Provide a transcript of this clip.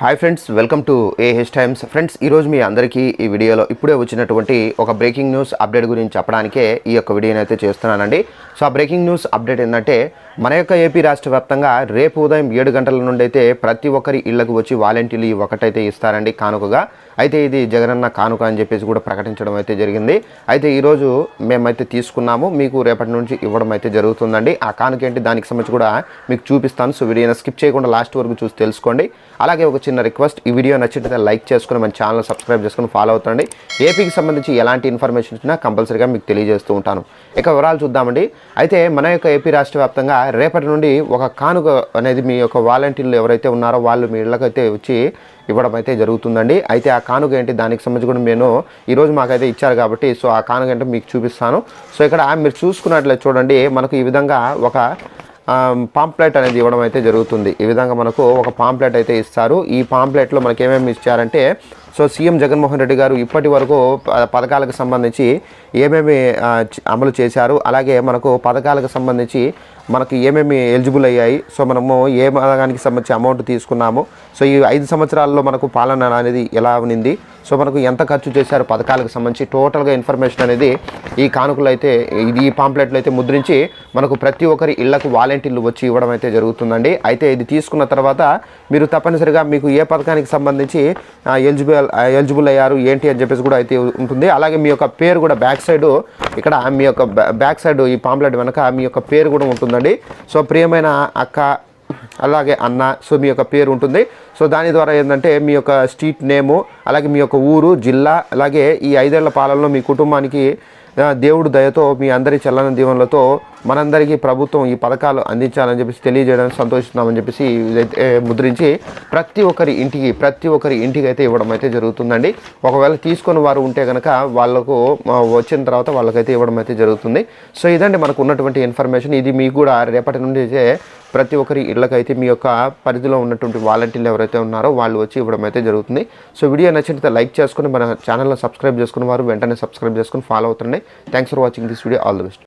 Hi friends welcome to A H times friends ఈరోజు మీ అందరికీ ఈ వీడియోలో ఇప్పుడే వచ్చినటువంటి ఒక బ్రేకింగ్ న్యూస్ అప్డేట్ గురించి చెప్పడానికే ఈ యొక్క వీడియోని అయితే చేస్తున్నానండి. సో ఆ బ్రేకింగ్ న్యూస్ అప్డేట్ ఏంటంటే మన యొక్క ఏపీ రాష్ట్ర వ్యాప్తంగా రేపు ఉదయం ఏడు గంటల నుండి అయితే ప్రతి ఒక్కరి ఇళ్ళకు వచ్చి వాలంటీర్లు ఒకటైతే ఇస్తారండి కానుకగా. అయితే ఇది జగనన్న కానుక అని చెప్పేసి కూడా ప్రకటించడం అయితే జరిగింది. అయితే ఈరోజు మేమైతే తీసుకున్నాము. మీకు రేపటి నుంచి ఇవ్వడం అయితే జరుగుతుందండి. ఆ కానుక ఏంటి? దానికి సంబంధించి కూడా మీకు చూపిస్తాను. సో వీడియోని స్కిప్ చేయకుండా లాస్ట్ వరకు చూసి తెలుసుకోండి. అలాగే ఒక చిన్న రిక్వెస్ట్ ఈ వీడియో నచ్చితే లైక్ చేసుకుని మన ఛానల్ సబ్స్క్రైబ్ చేసుకుని ఫాలో అవుతండి. ఏపీకి సంబంధించి ఎలాంటి ఇన్ఫర్మేషన్ ఇచ్చినా కంపల్సరీగా మీకు తెలియజేస్తూ ఉంటాను. ఇక వివరాలు చూద్దామండి. అయితే మన యొక్క ఏపీ రాష్ట్ర వ్యాప్తంగా రేపటి నుండి ఒక కానుక అనేది మీ యొక్క వాలంటీర్లు ఎవరైతే ఉన్నారో వాళ్ళు మీ ఇళ్ళకైతే వచ్చి ఇవ్వడం అయితే జరుగుతుందండి. అయితే ఆ కానుక ఏంటి? దానికి సంబంధించి కూడా నేను ఈరోజు మాకైతే ఇచ్చారు కాబట్టి సో ఆ కానుక ఏంటో మీకు చూపిస్తాను. సో ఇక్కడ మీరు చూసుకున్నట్లయితే చూడండి మనకు ఈ విధంగా ఒక పాంప్లెట్ అనేది ఇవ్వడం అయితే జరుగుతుంది. ఈ విధంగా మనకు ఒక పాంప్లెట్ అయితే ఇస్తారు. ఈ పాంప్లెట్లో మనకి ఏమేమి ఇచ్చారంటే సో సీఎం జగన్మోహన్ రెడ్డి గారు ఇప్పటి వరకు పథకాలకు సంబంధించి ఏమేమి అమలు చేశారు అలాగే మనకు పథకాలకు సంబంధించి మనకు ఏమేమి ఎలిజిబుల్ అయ్యాయి సో మనము ఏ పథకానికి సంబంధించి అమౌంట్ తీసుకున్నాము సో ఈ ఐదు సంవత్సరాల్లో మనకు పాలన అనేది ఎలా ఉన్నింది సో మనకు ఎంత ఖర్చు చేశారు పథకాలకు సంబంధించి టోటల్గా ఇన్ఫర్మేషన్ అనేది ఈ కానుకలు అయితే ఇది ఈ పాంప్లెట్లు అయితే ముద్రించి మనకు ప్రతి ఒక్కరి ఇళ్ళకు వాలంటీర్లు వచ్చి ఇవ్వడం అయితే జరుగుతుందండి. అయితే ఇది తీసుకున్న తర్వాత మీరు తప్పనిసరిగా మీకు ఏ పథకానికి సంబంధించి ఎలిజిబుల్ ఎలిజిబుల్ అయ్యారు ఏంటి అని చెప్పేసి కూడా అయితే ఉంటుంది. అలాగే మీ యొక్క పేరు కూడా బ్యాక్ సైడ్ ఇక్కడ మీ యొక్క బ్యాక్ సైడ్ ఈ పాంప్లెట్ వెనక మీ యొక్క పేరు కూడా ఉంటుందండి. సో ప్రియమైన అక్క అలాగే అన్న. సో మీ యొక్క పేరు ఉంటుంది. సో దాని ద్వారా ఏంటంటే మీ యొక్క స్ట్రీట్ నేము అలాగే మీ యొక్క ఊరు జిల్లా అలాగే ఈ ఐదేళ్ళ పాలనలో మీ కుటుంబానికి దేవుడు దయతో మీ అందరి చల్లన దీవెనలతో మనందరికీ ప్రభుత్వం ఈ పథకాలు అందించాలని చెప్పేసి తెలియజేయడానికి సంతోషిస్తున్నామని చెప్పేసి ఇదైతే ముద్రించి ప్రతి ఒక్కరి ఇంటికి ప్రతి ఒక్కరి ఇంటికి అయితే ఇవ్వడం అయితే జరుగుతుందండి. ఒకవేళ తీసుకొని వారు ఉంటే కనుక వాళ్ళకు వచ్చిన తర్వాత వాళ్ళకైతే ఇవ్వడం అయితే జరుగుతుంది. సో ఇదండి మనకు ఉన్నటువంటి ఇన్ఫర్మేషన్. ఇది మీకు కూడా రేపటి నుండి అయితే ప్రతి ఒక్కరి ఇళ్ళకైతే మీ యొక్క పరిధిలో ఉన్నటువంటి వాలంటీర్లు ఎవరైతే ఉన్నారో వాళ్ళు వచ్చి ఇవ్వడం అయితే జరుగుతుంది. సో వీడియో నచ్చినట్లయితే లైక్ చేసుకుని మన ఛానల్లో సబ్స్క్రైబ్ చేసుకున్న వారు వెంటనే సబ్స్క్రైబ్ చేసుకుని ఫాలో అవుతుండే thanks for watching this video all the best